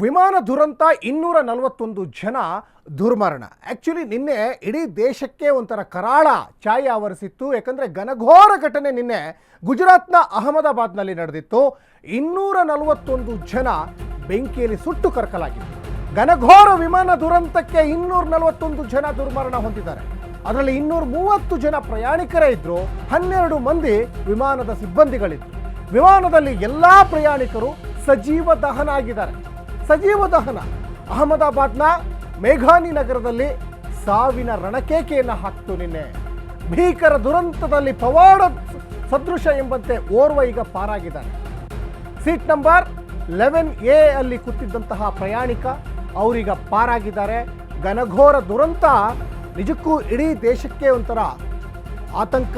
ವಿಮಾನ ದುರಂತ ಇನ್ನೂರ ನಲವತ್ತೊಂದು ಜನ ದುರ್ಮರಣ. ಆ್ಯಕ್ಚುಲಿ ನಿನ್ನೆ ಇಡೀ ದೇಶಕ್ಕೆ ಒಂಥರ ಕರಾಳ ಛಾಯೆ ಆವರಿಸಿತ್ತು. ಯಾಕಂದರೆ ಘನಘೋರ ಘಟನೆ ನಿನ್ನೆ ಗುಜರಾತ್ನ ಅಹಮದಾಬಾದ್ನಲ್ಲಿ ನಡೆದಿತ್ತು. ಇನ್ನೂರ ನಲವತ್ತೊಂದು ಜನ ಬೆಂಕಿಯಲ್ಲಿ ಸುಟ್ಟು ಕರಕಲಾಗಿತ್ತು. ಘನಘೋರ ವಿಮಾನ ದುರಂತಕ್ಕೆ ಇನ್ನೂರ ನಲವತ್ತೊಂದು ಜನ ದುರ್ಮರಣ ಹೊಂದಿದ್ದಾರೆ. ಅದರಲ್ಲಿ ಇನ್ನೂರ ಮೂವತ್ತು ಜನ ಪ್ರಯಾಣಿಕರೇ ಇದ್ದರು ಹನ್ನೆರಡು ಮಂದಿ ವಿಮಾನದ ಸಿಬ್ಬಂದಿಗಳಿದ್ದರು ವಿಮಾನದಲ್ಲಿ ಎಲ್ಲ ಪ್ರಯಾಣಿಕರು ಸಜೀವ ದಹನ ಆಗಿದ್ದಾರೆ. ಸಜೀವ ದಹನ. ಅಹಮದಾಬಾದ್ನ ಮೇಘಾನಿ ನಗರದಲ್ಲಿ ಸಾವಿನ ರಣಕೇಕೆಯನ್ನು ಹಾಕ್ತು ನಿನ್ನೆ. ಭೀಕರ ದುರಂತದಲ್ಲಿ ಪವಾಡ ಸದೃಶ ಎಂಬಂತೆ ಓರ್ವ ಈಗ ಪಾರಾಗಿದ್ದಾನೆ. ಸೀಟ್ ನಂಬರ್ ಲೆವೆನ್ ಎ ಅಲ್ಲಿ ಕೂತಿದ್ದಂತಹ ಪ್ರಯಾಣಿಕ ಅವರೀಗ ಪಾರಾಗಿದ್ದಾರೆ. ಘನಘೋರ ದುರಂತ ನಿಜಕ್ಕೂ ಇಡೀ ದೇಶಕ್ಕೆ ಒಂಥರ ಆತಂಕ,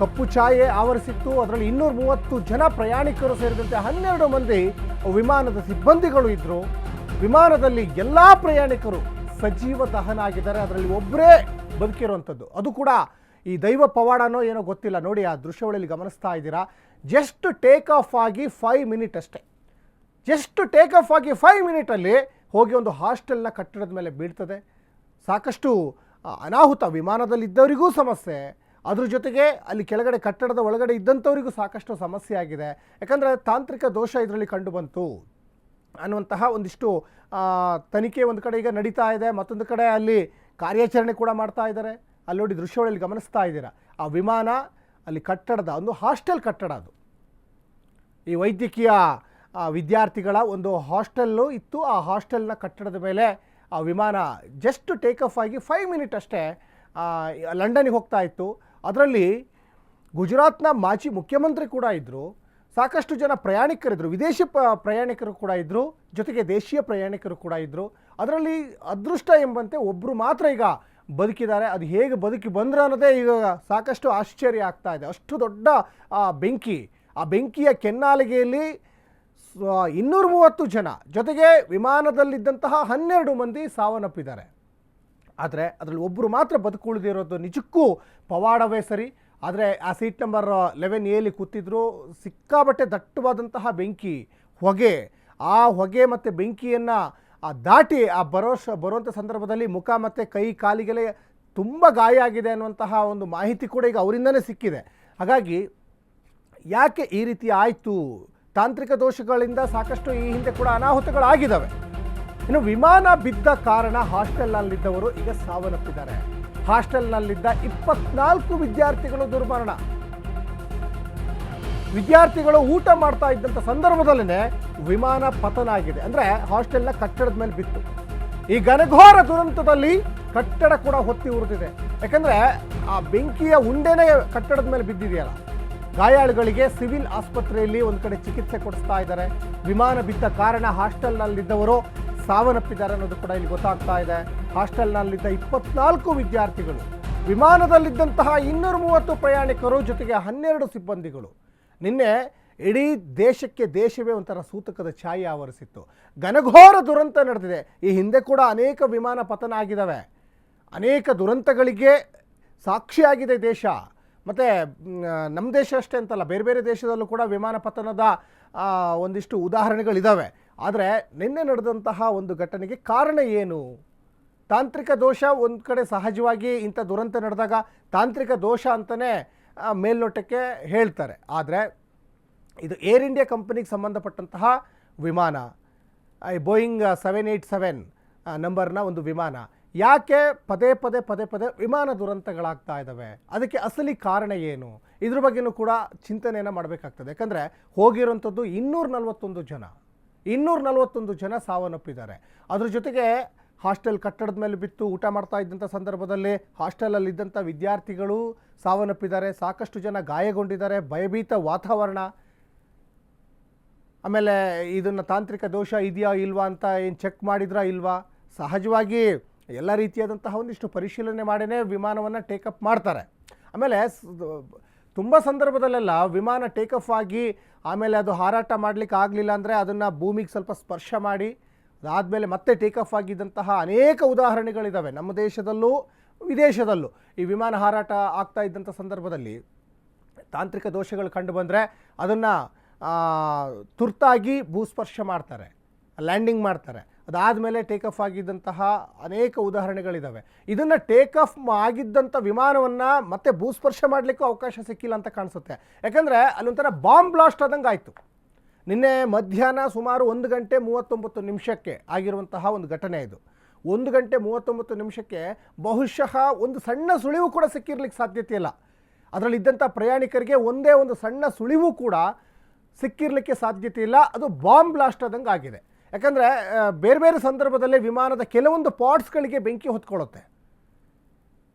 ಕಪ್ಪು ಛಾಯೆ ಆವರಿಸಿತ್ತು. ಅದರಲ್ಲಿ ಇನ್ನೂರ ಮೂವತ್ತು ಜನ ಪ್ರಯಾಣಿಕರು ಸೇರಿದಂತೆ ಹನ್ನೆರಡು ಮಂದಿ ವಿಮಾನದ ಸಿಬ್ಬಂದಿಗಳು ಇದ್ದರು ವಿಮಾನದಲ್ಲಿ ಎಲ್ಲ ಪ್ರಯಾಣಿಕರು ಸಜೀವ ದಹನ ಆಗಿದ್ದಾರೆ ಅದರಲ್ಲಿ ಒಬ್ಬರೇ ಬದುಕಿರುವಂಥದ್ದು ಅದು ಕೂಡ ಈ ದೈವ ಪವಾಡನೋ ಏನೋ ಗೊತ್ತಿಲ್ಲ. ನೋಡಿ, ಆ ದೃಶ್ಯಗಳಲ್ಲಿ ಗಮನಿಸ್ತಾ ಇದ್ದೀರಾ. ಜಸ್ಟ್ ಟೇಕ್ ಆಫ್ ಆಗಿ ಫೈವ್ ಮಿನಿಟ್ ಅಷ್ಟೇ. ಜಸ್ಟ್ ಟೇಕ್ ಆಫ್ ಆಗಿ ಫೈವ್ ಮಿನಿಟಲ್ಲಿ ಹೋಗಿ ಒಂದು ಹಾಸ್ಟೆಲ್ನ ಕಟ್ಟಡದ ಮೇಲೆ ಬೀಳ್ತದೆ. ಸಾಕಷ್ಟು ಅನಾಹುತ. ವಿಮಾನದಲ್ಲಿದ್ದವರಿಗೂ ಸಮಸ್ಯೆ. ಅದ್ರ ಜೊತೆಗೆ ಅಲ್ಲಿ ಕೆಳಗಡೆ ಕಟ್ಟಡದ ಒಳಗಡೆ ಇದ್ದಂಥವರಿಗೂ ಸಾಕಷ್ಟು ಸಮಸ್ಯೆ ಆಗಿದೆ. ಯಾಕಂದರೆ ತಾಂತ್ರಿಕ ದೋಷ ಇದರಲ್ಲಿ ಕಂಡುಬಂತು ಅನ್ನುವಂತಹ ಒಂದಿಷ್ಟು ತನಿಖೆ ಒಂದು ಕಡೆ ಈಗ ನಡೀತಾ ಇದೆ. ಮತ್ತೊಂದು ಕಡೆ ಅಲ್ಲಿ ಕಾರ್ಯಾಚರಣೆ ಕೂಡ ಮಾಡ್ತಾ ಇದ್ದಾರೆ. ಅಲ್ಲಿ ನೋಡಿ ದೃಶ್ಯಗಳಲ್ಲಿ ಗಮನಿಸ್ತಾ ಇದ್ದೀರಾ. ಆ ವಿಮಾನ, ಅಲ್ಲಿ ಕಟ್ಟಡದ ಒಂದು ಹಾಸ್ಟೆಲ್ ಕಟ್ಟಡ ಅದು. ಈ ವೈದ್ಯಕೀಯ ವಿದ್ಯಾರ್ಥಿಗಳ ಒಂದು ಹಾಸ್ಟೆಲ್ಲು ಇತ್ತು. ಆ ಹಾಸ್ಟೆಲ್ನ ಕಟ್ಟಡದ ಮೇಲೆ ಆ ವಿಮಾನ ಜಸ್ಟ್ ಟೇಕ್ ಆಫ್ ಆಗಿ ಫೈವ್ ಮಿನಿಟ್ ಅಷ್ಟೇ ಲಂಡನ್ಗೆ ಹೋಗ್ತಾ ಇತ್ತು. ಅದರಲ್ಲಿ ಗುಜರಾತ್ನ ಮಾಜಿ ಮುಖ್ಯಮಂತ್ರಿ ಕೂಡ ಇದ್ದರು ಸಾಕಷ್ಟು ಜನ ಪ್ರಯಾಣಿಕರಿದ್ದರು ವಿದೇಶಿ ಪ ಪ್ರಯಾಣಿಕರು ಕೂಡ ಇದ್ದರು ಜೊತೆಗೆ ದೇಶೀಯ ಪ್ರಯಾಣಿಕರು ಕೂಡ ಇದ್ದರು ಅದರಲ್ಲಿ ಅದೃಷ್ಟ ಎಂಬಂತೆ ಒಬ್ಬರು ಮಾತ್ರ ಈಗ ಬದುಕಿದ್ದಾರೆ. ಅದು ಹೇಗೆ ಬದುಕಿ ಬಂದರು ಅನ್ನೋದೇ ಈಗ ಸಾಕಷ್ಟು ಆಶ್ಚರ್ಯ ಆಗ್ತಾ ಇದೆ. ಅಷ್ಟು ದೊಡ್ಡ ಆ, ಬೆಂಕಿ ಆ ಬೆಂಕಿಯ ಕೆನ್ನಾಲಿಗೆಯಲ್ಲಿ ಇನ್ನೂರ ಮೂವತ್ತು ಜನ ಜೊತೆಗೆ ವಿಮಾನದಲ್ಲಿದ್ದಂತಹ ಹನ್ನೆರಡು ಮಂದಿ ಸಾವನ್ನಪ್ಪಿದ್ದಾರೆ. ಆದರೆ ಅದರಲ್ಲಿ ಒಬ್ಬರು ಮಾತ್ರ ಬದುಕುಳಿದಿರೋದು ನಿಜಕ್ಕೂ ಪವಾಡವೇ ಸರಿ. ಆದರೆ ಆ ಸೀಟ್ ನಂಬರ್ ಲೆವೆನ್ ಎಲ್ಲಿ ಕೂತಿದ್ರು ಸಿಕ್ಕಾಬಟ್ಟೆ ದಟ್ಟವಾದಂತಹ ಬೆಂಕಿ ಹೊಗೆ. ಆ ಹೊಗೆ ಮತ್ತು ಬೆಂಕಿಯನ್ನು ಆ ದಾಟಿ ಆ ಬರೋ ಬರುವಂಥ ಸಂದರ್ಭದಲ್ಲಿ ಮುಖ ಮತ್ತು ಕೈ ಕಾಲಿಗೆಲೆ ತುಂಬ ಗಾಯ ಆಗಿದೆ ಅನ್ನುವಂತಹ ಒಂದು ಮಾಹಿತಿ ಕೂಡ ಈಗ ಅವರಿಂದನೇ ಸಿಕ್ಕಿದೆ. ಹಾಗಾಗಿ ಯಾಕೆ ಈ ರೀತಿ ಆಯಿತು? ತಾಂತ್ರಿಕ ದೋಷಗಳಿಂದ ಸಾಕಷ್ಟು ಈ ಹಿಂದೆ ಕೂಡ ಅನಾಹುತಗಳಾಗಿದ್ದಾವೆ. ಇನ್ನು ವಿಮಾನ ಬಿದ್ದ ಕಾರಣ ಹಾಸ್ಟೆಲ್ನಲ್ಲಿದ್ದವರು ಈಗ ಸಾವನ್ನಪ್ಪಿದ್ದಾರೆ. ಹಾಸ್ಟೆಲ್ನಲ್ಲಿದ್ದ ಇಪ್ಪತ್ನಾಲ್ಕು ವಿದ್ಯಾರ್ಥಿಗಳು ದುರ್ಮರಣ. ವಿದ್ಯಾರ್ಥಿಗಳು ಊಟ ಮಾಡ್ತಾ ಇದ್ದಂಥ ಸಂದರ್ಭದಲ್ಲೇ ವಿಮಾನ ಪತನ ಆಗಿದೆ. ಅಂದರೆ ಹಾಸ್ಟೆಲ್ನ ಕಟ್ಟಡದ ಮೇಲೆ ಬಿತ್ತು. ಈ ಘನಘೋರ ದುರಂತದಲ್ಲಿ ಕಟ್ಟಡ ಕೂಡ ಹೊತ್ತಿ ಉರಿದಿದೆ. ಯಾಕಂದರೆ ಆ ಬೆಂಕಿಯ ಉಂಡೆನೇ ಕಟ್ಟಡದ ಮೇಲೆ ಬಿದ್ದಿದೆಯಲ್ಲ. ಗಾಯಾಳುಗಳಿಗೆ ಸಿವಿಲ್ ಆಸ್ಪತ್ರೆಯಲ್ಲಿ ಒಂದು ಕಡೆ ಚಿಕಿತ್ಸೆ ಕೊಡಿಸ್ತಾ ಇದ್ದಾರೆ. ವಿಮಾನ ಬಿದ್ದ ಕಾರಣ ಹಾಸ್ಟೆಲ್ನಲ್ಲಿದ್ದವರು ಸಾವನ್ನಪ್ಪಿದ್ದಾರೆ ಅನ್ನೋದು ಕೂಡ ಇಲ್ಲಿ ಗೊತ್ತಾಗ್ತಾ ಇದೆ. ಹಾಸ್ಟೆಲ್ನಲ್ಲಿದ್ದ ಇಪ್ಪತ್ನಾಲ್ಕು ವಿದ್ಯಾರ್ಥಿಗಳು, ವಿಮಾನದಲ್ಲಿದ್ದಂತಹ ಇನ್ನೂರ ಮೂವತ್ತು ಪ್ರಯಾಣಿಕರು ಜೊತೆಗೆ ಹನ್ನೆರಡು ಸಿಬ್ಬಂದಿಗಳು. ನಿನ್ನೆ ಇಡೀ ದೇಶಕ್ಕೆ ದೇಶವೇ ಒಂಥರ ಸೂತಕದ ಛಾಯೆ ಆವರಿಸಿತ್ತು. ಘನಘೋರ ದುರಂತ ನಡೆದಿದೆ. ಈ ಹಿಂದೆ ಕೂಡ ಅನೇಕ ವಿಮಾನ ಪತನ ಆಗಿದ್ದಾವೆ. ಅನೇಕ ದುರಂತಗಳಿಗೆ ಸಾಕ್ಷಿಯಾಗಿದೆ ದೇಶ. ಮತ್ತು ನಮ್ಮ ದೇಶ ಅಷ್ಟೇ ಅಂತಲ್ಲ, ಬೇರೆ ಬೇರೆ ದೇಶದಲ್ಲೂ ಕೂಡ ವಿಮಾನ ಪತನದ ಒಂದಿಷ್ಟು ಉದಾಹರಣೆಗಳಿದ್ದಾವೆ ಆದರೆ ನಿನ್ನೆ ನಡೆದಂತಹ ಒಂದು ಘಟನೆಗೆ ಕಾರಣ ಏನು? ತಾಂತ್ರಿಕ ದೋಷ ಒಂದು ಕಡೆ ಸಹಜವಾಗಿ ಇಂಥ ದುರಂತ ನಡೆದಾಗ ತಾಂತ್ರಿಕ ದೋಷ ಅಂತಲೇ ಮೇಲ್ನೋಟಕ್ಕೆ ಹೇಳ್ತಾರೆ. ಆದರೆ ಇದು ಏರ್ ಇಂಡಿಯಾ ಕಂಪನಿಗೆ ಸಂಬಂಧಪಟ್ಟಂತಹ ವಿಮಾನ. ಈ ಬೋಯಿಂಗ್ ಸೆವೆನ್ ಏಯ್ಟ್ ಸೆವೆನ್ ನಂಬರ್ನ ಒಂದು ವಿಮಾನ. ಯಾಕೆ ಪದೇ ಪದೇ ಪದೇ ಪದೇ ವಿಮಾನ ದುರಂತಗಳಾಗ್ತಾ ಇದ್ದಾವೆ ಅದಕ್ಕೆ ಅಸಲಿ ಕಾರಣ ಏನು? ಇದ್ರ ಬಗ್ಗೆನೂ ಕೂಡ ಚಿಂತನೆಯನ್ನು ಮಾಡಬೇಕಾಗ್ತದೆ. ಯಾಕಂದರೆ ಹೋಗಿರೋಂಥದ್ದು ಇನ್ನೂರ ನಲವತ್ತೊಂದು ಜನ. ಇನ್ನೂರ ನಲವತ್ತೊಂದು ಜನ ಸಾವನ್ನಪ್ಪಿದ್ದಾರೆ. ಅದ್ರ ಜೊತೆಗೆ ಹಾಸ್ಟೆಲ್ ಕಟ್ಟಡದ ಮೇಲೆ ಬಿತ್ತು, ಊಟ ಮಾಡ್ತಾ ಇದ್ದಂಥ ಸಂದರ್ಭದಲ್ಲಿ ಹಾಸ್ಟೆಲಲ್ಲಿದ್ದಂಥ ವಿದ್ಯಾರ್ಥಿಗಳು ಸಾವನ್ನಪ್ಪಿದ್ದಾರೆ. ಸಾಕಷ್ಟು ಜನ ಗಾಯಗೊಂಡಿದ್ದಾರೆ. ಭಯಭೀತ ವಾತಾವರಣ. ಆಮೇಲೆ ಇದನ್ನು ತಾಂತ್ರಿಕ ದೋಷ ಇದೆಯಾ ಇಲ್ವಾ ಅಂತ ಏನು ಚೆಕ್ ಮಾಡಿದ್ರಾ ಇಲ್ವಾ? ಸಹಜವಾಗಿ ಎಲ್ಲ ರೀತಿಯಾದಂತಹ ಒಂದಿಷ್ಟು ಪರಿಶೀಲನೆ ಮಾಡಿನೇ ವಿಮಾನವನ್ನು ಟೇಕಪ್ ಮಾಡ್ತಾರೆ. ಆಮೇಲೆ ತುಂಬ ಸಂದರ್ಭದಲ್ಲೆಲ್ಲ ವಿಮಾನ ಟೇಕಫ್ ಆಗಿ ಆಮೇಲೆ ಅದು ಹಾರಾಟ ಮಾಡಲಿಕ್ಕೆ ಆಗಲಿಲ್ಲ ಅಂದರೆ ಅದನ್ನು ಭೂಮಿಗೆ ಸ್ವಲ್ಪ ಸ್ಪರ್ಶ ಮಾಡಿ, ಅದಾದಮೇಲೆ ಮತ್ತೆ ಟೇಕಫ್ ಆಗಿದ್ದಂತಹ ಅನೇಕ ಉದಾಹರಣೆಗಳಿದ್ದಾವೆ ನಮ್ಮ ದೇಶದಲ್ಲೂ, ವಿದೇಶದಲ್ಲೂ ಈ ವಿಮಾನ ಹಾರಾಟ ಆಗ್ತಾ ಇದ್ದಂಥ ಸಂದರ್ಭದಲ್ಲಿ ತಾಂತ್ರಿಕ ದೋಷಗಳು ಕಂಡು ಬಂದರೆ ಅದನ್ನು ತುರ್ತಾಗಿ ಭೂಸ್ಪರ್ಶ ಮಾಡ್ತಾರೆ ಲ್ಯಾಂಡಿಂಗ್ ಮಾಡ್ತಾರೆ. ಅದಾದಮೇಲೆ ಟೇಕ್ ಆಫ್ ಆಗಿದ್ದಂತಹ ಅನೇಕ ಉದಾಹರಣೆಗಳಿದ್ದಾವೆ ಇದನ್ನು ಟೇಕ್ ಆಫ್ ಆಗಿದ್ದಂಥ ವಿಮಾನವನ್ನು ಮತ್ತೆ ಭೂಸ್ಪರ್ಶ ಮಾಡಲಿಕ್ಕೂ ಅವಕಾಶ ಸಿಕ್ಕಿಲ್ಲ ಅಂತ ಕಾಣಿಸುತ್ತೆ. ಯಾಕಂದರೆ ಅಲ್ಲೊಂಥರ ಬಾಂಬ್ ಬ್ಲಾಸ್ಟ್ ಆದಂಗೆ ಆಯಿತು. ನಿನ್ನೆ ಮಧ್ಯಾಹ್ನ ಸುಮಾರು ಒಂದು ಗಂಟೆ ಮೂವತ್ತೊಂಬತ್ತು ನಿಮಿಷಕ್ಕೆ ಆಗಿರುವಂತಹ ಒಂದು ಘಟನೆ ಇದು. ಒಂದು ಗಂಟೆ ಮೂವತ್ತೊಂಬತ್ತು ನಿಮಿಷಕ್ಕೆ ಬಹುಶಃ ಒಂದು ಸಣ್ಣ ಸುಳಿವು ಕೂಡ ಸಿಕ್ಕಿರ್ಲಿಕ್ಕೆ ಸಾಧ್ಯತೆ ಇಲ್ಲ. ಅದರಲ್ಲಿದ್ದಂಥ ಪ್ರಯಾಣಿಕರಿಗೆ ಒಂದೇ ಒಂದು ಸಣ್ಣ ಸುಳಿವು ಕೂಡ ಸಿಕ್ಕಿರಲಿಕ್ಕೆ ಸಾಧ್ಯತೆ ಇಲ್ಲ. ಅದು ಬಾಂಬ್ ಬ್ಲಾಸ್ಟ್ ಆದಂಗೆ ಆಗಿದೆ. ಯಾಕಂದರೆ ಬೇರೆ ಬೇರೆ ಸಂದರ್ಭದಲ್ಲಿ ವಿಮಾನದ ಕೆಲವೊಂದು ಪಾರ್ಟ್ಸ್ಗಳಿಗೆ ಬೆಂಕಿ ಹೊತ್ಕೊಳ್ಳುತ್ತೆ.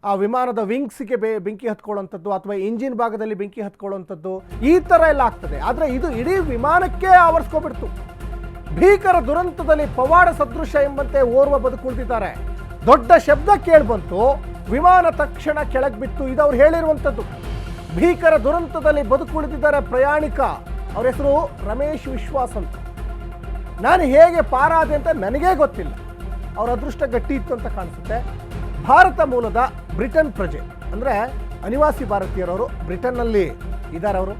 ಆ ವಿಮಾನದ ವಿಂಗ್ಸ್ಗೆ ಬೆ, ಬೆಂಕಿ ಹತ್ಕೊಳ್ಳುವಂಥದ್ದು ಅಥವಾ ಇಂಜಿನ್ ಭಾಗದಲ್ಲಿ ಬೆಂಕಿ ಹತ್ಕೊಳ್ಳುವಂಥದ್ದು ಈ ಥರ ಎಲ್ಲ ಆಗ್ತದೆ. ಆದರೆ ಇದು ಇಡೀ ವಿಮಾನಕ್ಕೆ ಆವರಿಸ್ಕೊಬಿಡ್ತು. ಭೀಕರ ದುರಂತದಲ್ಲಿ ಪವಾಡ ಸದೃಶ ಎಂಬಂತೆ ಓರ್ವ ಬದುಕುಳಿದಿದ್ದಾರೆ. ದೊಡ್ಡ ಶಬ್ದ ಕೇಳ್ಬಂತು ವಿಮಾನ ತಕ್ಷಣ ಕೆಳಗೆ ಬಿತ್ತು. ಇದು ಅವ್ರು ಹೇಳಿರುವಂಥದ್ದು. ಭೀಕರ ದುರಂತದಲ್ಲಿ ಬದುಕುಳಿದಿದ್ದಾರೆ ಪ್ರಯಾಣಿಕ. ಅವರ ಹೆಸರು ರಮೇಶ್ ವಿಶ್ವಾಸ್ ಅಂತ. ನಾನು ಹೇಗೆ ಪಾರಾದೆ ಅಂತ ನನಗೇ ಗೊತ್ತಿಲ್ಲ. ಅವರ ಅದೃಷ್ಟ ಗಟ್ಟಿ ಇತ್ತು ಅಂತ ಕಾಣಿಸುತ್ತೆ. ಭಾರತ ಮೂಲದ ಬ್ರಿಟನ್ ಪ್ರಜೆ, ಅಂದರೆ ಅನಿವಾಸಿ ಭಾರತೀಯರವರು ಬ್ರಿಟನ್ನಲ್ಲಿ ಇದ್ದಾರೆ ಅವರು.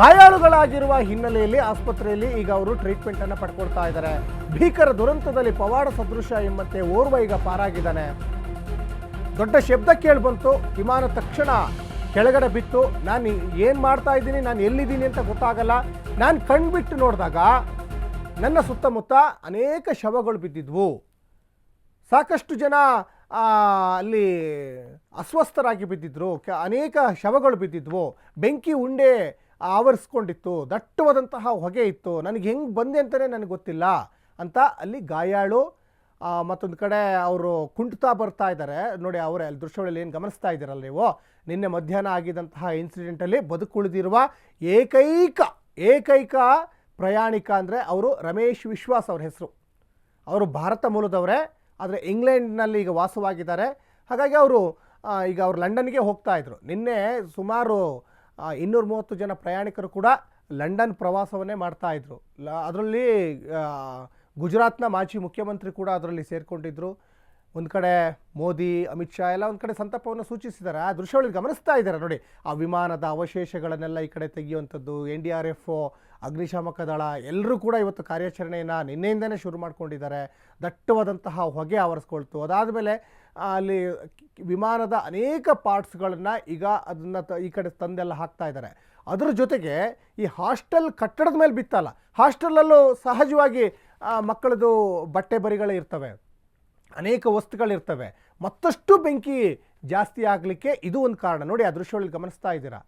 ಗಾಯಾಳುಗಳಾಗಿರುವ ಹಿನ್ನೆಲೆಯಲ್ಲಿ ಆಸ್ಪತ್ರೆಯಲ್ಲಿ ಈಗ ಅವರು ಟ್ರೀಟ್ಮೆಂಟನ್ನು ಪಡ್ಕೊಳ್ತಾ ಇದ್ದಾರೆ. ಭೀಕರ ದುರಂತದಲ್ಲಿ ಪವಾಡ ಸದೃಶ ಎಂಬಂತೆ ಓರ್ವ ಈಗ ಪಾರಾಗಿದ್ದಾನೆ. ದೊಡ್ಡ ಶಬ್ದ ಕೇಳಿ ಬಂತು, ವಿಮಾನ ತಕ್ಷಣ ಕೆಳಗಡೆ ಬಿತ್ತು. ನಾನು ಏನು ಮಾಡ್ತಾ ಇದ್ದೀನಿ, ನಾನು ಎಲ್ಲಿದ್ದೀನಿ ಅಂತ ಗೊತ್ತಾಗಲ್ಲ. ನಾನು ಕಣ್ಬಿಟ್ಟು ನೋಡಿದಾಗ ನನ್ನ ಸುತ್ತಮುತ್ತ ಅನೇಕ ಶವಗಳು ಬಿದ್ದಿದ್ವು. ಸಾಕಷ್ಟು ಜನ ಅಲ್ಲಿ ಅಸ್ವಸ್ಥರಾಗಿ ಬಿದ್ದಿದ್ರು. ಅನೇಕ ಶವಗಳು ಬಿದ್ದಿದ್ವು. ಬೆಂಕಿ ಉಂಡೆ ಆವರಿಸ್ಕೊಂಡಿತ್ತು. ದಟ್ಟವಾದಂತಹ ಹೊಗೆ ಇತ್ತು. ನನಗೆ ಹೆಂಗೆ ಬಂದೆ ಅಂತಲೇ ನನಗೆ ಗೊತ್ತಿಲ್ಲ. ಅಂತ ಅಲ್ಲಿ ಗಾಯಾಳು ಮತ್ತೊಂದು ಕಡೆ ಅವರು ಕುಂಟ್ತಾ ಬರ್ತಾ ಇದ್ದಾರೆ ನೋಡಿ, ಅವರೇ ಅಲ್ಲಿ ದೃಶ್ಯಗಳಲ್ಲಿ ಏನು ಗಮನಿಸ್ತಾ ಇದ್ದೀರಲ್ಲ ನೀವು? ನಿನ್ನೆ ಮಧ್ಯಾಹ್ನ ಆಗಿದ್ದಂತಹ ಇನ್ಸಿಡೆಂಟಲ್ಲಿ ಬದುಕುಳಿದಿರುವ ಏಕೈಕ ಏಕೈಕ ಪ್ರಯಾಣಿಕ ಅಂದರೆ ಅವರು ರಮೇಶ್ ವಿಶ್ವಾಸ್ ಅವ್ರ ಹೆಸರು. ಅವರು ಭಾರತ ಮೂಲದವರೇ, ಆದರೆ ಇಂಗ್ಲೆಂಡ್ನಲ್ಲಿ ಈಗ ವಾಸವಾಗಿದ್ದಾರೆ. ಹಾಗಾಗಿ ಅವರು ಈಗ ಅವರು ಲಂಡನ್ಗೆ ಹೋಗ್ತಾ ಇದ್ರು. ನಿನ್ನೆ ಸುಮಾರು ಇನ್ನೂರ ಮೂವತ್ತು ಜನ ಪ್ರಯಾಣಿಕರು ಕೂಡ ಲಂಡನ್ ಪ್ರವಾಸವನ್ನೇ ಮಾಡ್ತಾ ಇದ್ರು. ಲ, ಅದರಲ್ಲಿ ಗುಜರಾತ್ನ ಮಾಜಿ ಮುಖ್ಯಮಂತ್ರಿ ಕೂಡ ಅದರಲ್ಲಿ ಸೇರಿಕೊಂಡಿದ್ದರು ಒಂದು ಕಡೆ ಮೋದಿ, ಅಮಿತ್ ಶಾ ಎಲ್ಲ ಒಂದು ಕಡೆ ಸಂತಾಪವನ್ನು ಸೂಚಿಸಿದ್ದಾರೆ. ಆ ದೃಶ್ಯಗಳಲ್ಲಿ ಗಮನಿಸ್ತಾ ಇದ್ದಾರೆ ನೋಡಿ. ಆ ವಿಮಾನದ ಅವಶೇಷಗಳನ್ನೆಲ್ಲ ಈ ಕಡೆ ತೆಗೆಯುವಂಥದ್ದು, ಎನ್ ಡಿ ಆರ್ ಎಫ್ ಅಗ್ನಿಶಾಮಕ ದಳ ಎಲ್ಲರೂ ಕೂಡ ಇವತ್ತು ಕಾರ್ಯಾಚರಣೆಯನ್ನು ನಿನ್ನೆಯಿಂದನೇ ಶುರು ಮಾಡ್ಕೊಂಡಿದ್ದಾರೆ. ದಟ್ಟವಾದಂತಹ ಹೊಗೆ ಆವರಿಸ್ಕೊಳ್ತು. ಅದಾದಮೇಲೆ ಅಲ್ಲಿ ವಿಮಾನದ ಅನೇಕ ಪಾರ್ಟ್ಸ್ಗಳನ್ನು ಈಗ ಅದನ್ನು ಈ ಕಡೆ ತಂದೆಲ್ಲ ಹಾಕ್ತಾ ಇದ್ದಾರೆ. ಅದರ ಜೊತೆಗೆ ಈ ಹಾಸ್ಟೆಲ್ ಕಟ್ಟಡದ ಮೇಲೆ ಬಿತ್ತಲ್ಲ, ಹಾಸ್ಟೆಲಲ್ಲೂ ಸಹಜವಾಗಿ ಮಕ್ಕಳದು ಬಟ್ಟೆ ಬರಿಗಳೇ ಇರ್ತವೆ. ಅನೇಕ ವಸ್ತುಗಳಿರ್ತವೆ ಮತ್ತಷ್ಟು ಬೆಂಕಿ ಜಾಸ್ತಿ ಆಗಲಿಕ್ಕೆ ಇದು ಒಂದು ಕಾರಣ. ನೋಡಿ, ಆ ದೃಶ್ಯಗಳಲ್ಲಿ ಗಮನಿಸ್ತಾ ಇದ್ದೀರಾ?